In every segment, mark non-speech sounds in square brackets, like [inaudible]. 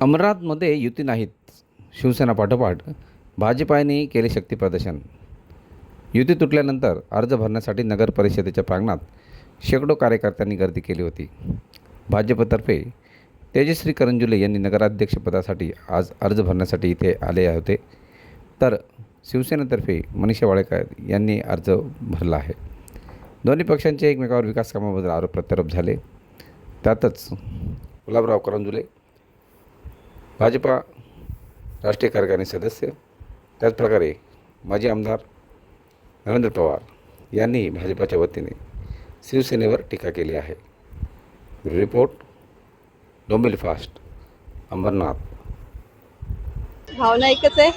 अमरनाथमध्ये युती नाहीत. शिवसेना पाठोपाठ. भाजपाने केले शक्ती प्रदर्शन. युती तुटल्यानंतर अर्ज भरण्यासाठी नगर परिषदेच्या प्रांगणात शेकडो कार्यकर्त्यांनी गर्दी केली होती. भाजपतर्फे तेजश्री करंजुले यांनी नगराध्यक्षपदासाठी आज अर्ज भरण्यासाठी इथे आले होते. तर शिवसेनेतर्फे मनीषा वाळेकर यांनी अर्ज भरला आहे. दोन्ही पक्षांचे एकमेकावर विकास कामाबद्दल आरोप प्रत्यारोप झाले. त्यातच गुलाबराव करंजुले भाजपा राष्ट्रीय कार्यकारिणी सदस्य त्याचप्रकारे माजी आमदार नरेंद्र पवार यांनी भाजपाच्या वतीने शिवसेनेवर टीका केली आहे. Report Dombivli fast Ambarnath. भावना एकच आहे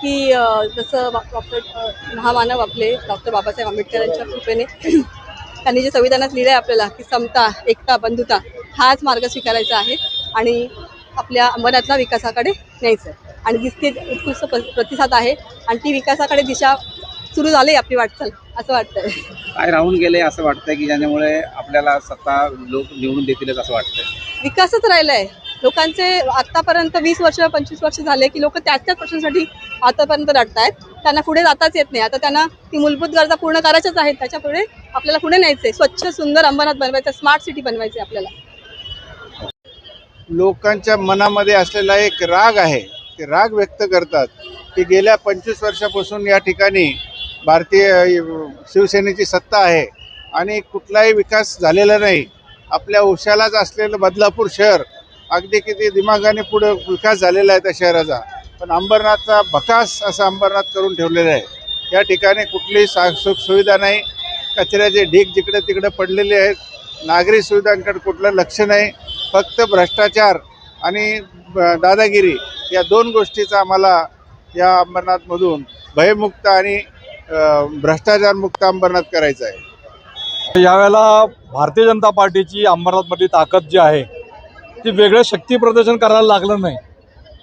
की जसं बा- डॉक्टर महामानव आपले डॉक्टर बाबासाहेब आंबेडकरांच्या कृपेने [clears throat] त्यांनी जे संविधानात लिहिलं आहे आपल्याला की समता एकता बंधुता हाच मार्ग स्वीकारायचा आहे. आणि आपल्या अंबरनाथला विकासाकडे न्यायचं आहे. आणि दिसते उत्कृष्ट प्रतिसाद आहे आणि ती विकासाकडे दिशा सुरू झाली आपली वाटचाल असं वाटतंय. काय राहून गेले असं वाटतंय की ज्याच्यामुळे आपल्याला सत्ता लोक निवडून देतीलच असं वाटतंय? विकासच राहिला आहे लोकांचे आतापर्यंत वीस वर्ष पंचवीस वर्ष झाले की लोक त्याच त्याच प्रश्नांसाठी आतापर्यंत लढतायत त्यांना पुढे जाताच येत नाही. आता त्यांना ती मूलभूत गरजा पूर्ण करायच्याच आहेत. त्याच्या पुढे आपल्याला पुढे न्यायचं आहे स्वच्छ सुंदर अंबरनाथ बनवायचं स्मार्ट सिटी बनवायची आपल्याला. लोकांच्या मनामध्ये असलेला एक राग आहे ते राग व्यक्त करतात. की गेल्या पंचवीस वर्षापासून या ठिकाणी भारतीय शिवसेनेची सत्ता आहे आणि कुठलाही विकास झालेला नाही. आपल्या उशालाच असलेलं बदलापूर शहर अगदी किती दिमागाने पुढे विकास झालेला आहे त्या शहराचा. पण अंबरनाथचा भकास असा अंबरनाथ करून ठेवलेला आहे. या ठिकाणी कुठलीही सा सुखसुविधा नाही. कचऱ्याचे ढीग जिकडे तिकडे पडलेले आहेत. नागरी सुविधांकडे कुठलं लक्ष नाही फक्त भ्रष्टाचार आणि दादागिरी या दोन गोष्टीचा आम्हाला या अंबरनाथमधून भयमुक्त आणि भ्रष्टाचारमुक्त अंबरनाथ करायचं आहे. यावेळेला भारतीय जनता पार्टीची अंबरनाथमधली ताकद जी आहे ती वेगळं शक्ती प्रदर्शन करायला लागलं नाही.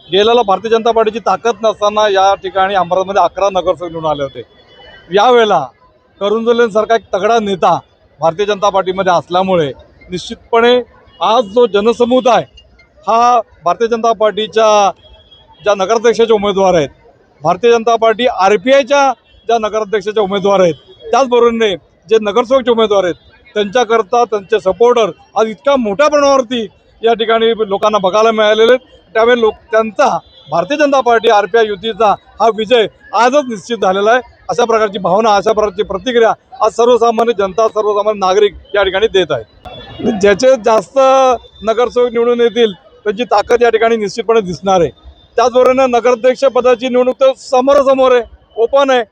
गेल्याला भारतीय जनता पार्टीची ताकद नसताना या ठिकाणी अंबरनाथमध्ये अकरा नगरसेवक निवडून आले होते. यावेळेला करुणजोलेंसारखा एक तगडा नेता भारतीय जनता पार्टीमध्ये असल्यामुळे निश्चितपणे आज जो जनसमुदाय हा भारतीय जनता पार्टीच्या ज्या नगराध्यक्षाचे उमेदवार आहेत भारतीय जनता पार्टी आर पी आयच्या ज्या नगराध्यक्षाच्या उमेदवार आहेत त्याचबरोबरीने जे नगरसेवकचे उमेदवार आहेत त्यांच्याकरता त्यांचे सपोर्टर आज इतक्या मोठ्या प्रमाणावरती या ठिकाणी लोकांना बघायला मिळालेले आहेत. त्यामुळे लोक त्यांचा Bharatiya Janata party R P I युतीचा हा विजय आजच निश्चित झालेला आहे. अशा प्रकारची भावना अशा प्रकारची प्रतिक्रिया आज सर्वसामान्य जनता सर्वसामान्य नागरिक या ठिकाणी देत आहेत. ज्याचे जास्त नगरसेवक निवडून येतील त्यांची ताकद या ठिकाणी निश्चितपणे दिसणार आहे. त्याचबरोबर नगराध्यक्ष पदाची निवडणूक तर समोरासमोर आहे ओपन आहे.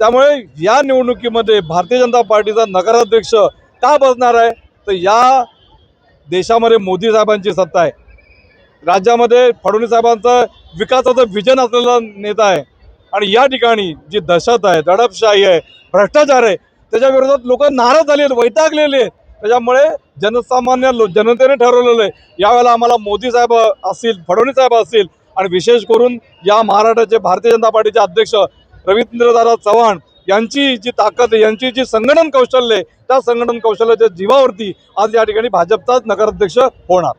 त्यामुळे या निवडणुकीमध्ये भारतीय जनता पार्टीचा नगराध्यक्ष का बसणार आहे? तर या देशामध्ये मोदी साहेबांची सत्ता आहे. राज्यामध्ये फडणवीस साहेबांचं विकासाचं विजन असलेला नेता आहे. आणि या ठिकाणी जी दहशत आहे दडपशाही आहे भ्रष्टाचार आहे त्याच्या विरोधात लोक नाराज झाले आहेत वैतागलेले आहेत. त्याच्यामुळे जनसामान्य लो जनतेने ठरवलेलं आहे. यावेळेला आम्हाला मोदी साहेब असतील फडणवीस साहेब असतील आणि विशेष करून या महाराष्ट्राचे भारतीय जनता पार्टीचे अध्यक्ष रवींद्रदादा चव्हाण यांची जी ताकद आहे यांची जी संघटन कौशल्य आहे त्या संघटन कौशल्याच्या जीवावरती आज या ठिकाणी भाजपचाच नगराध्यक्ष होणार.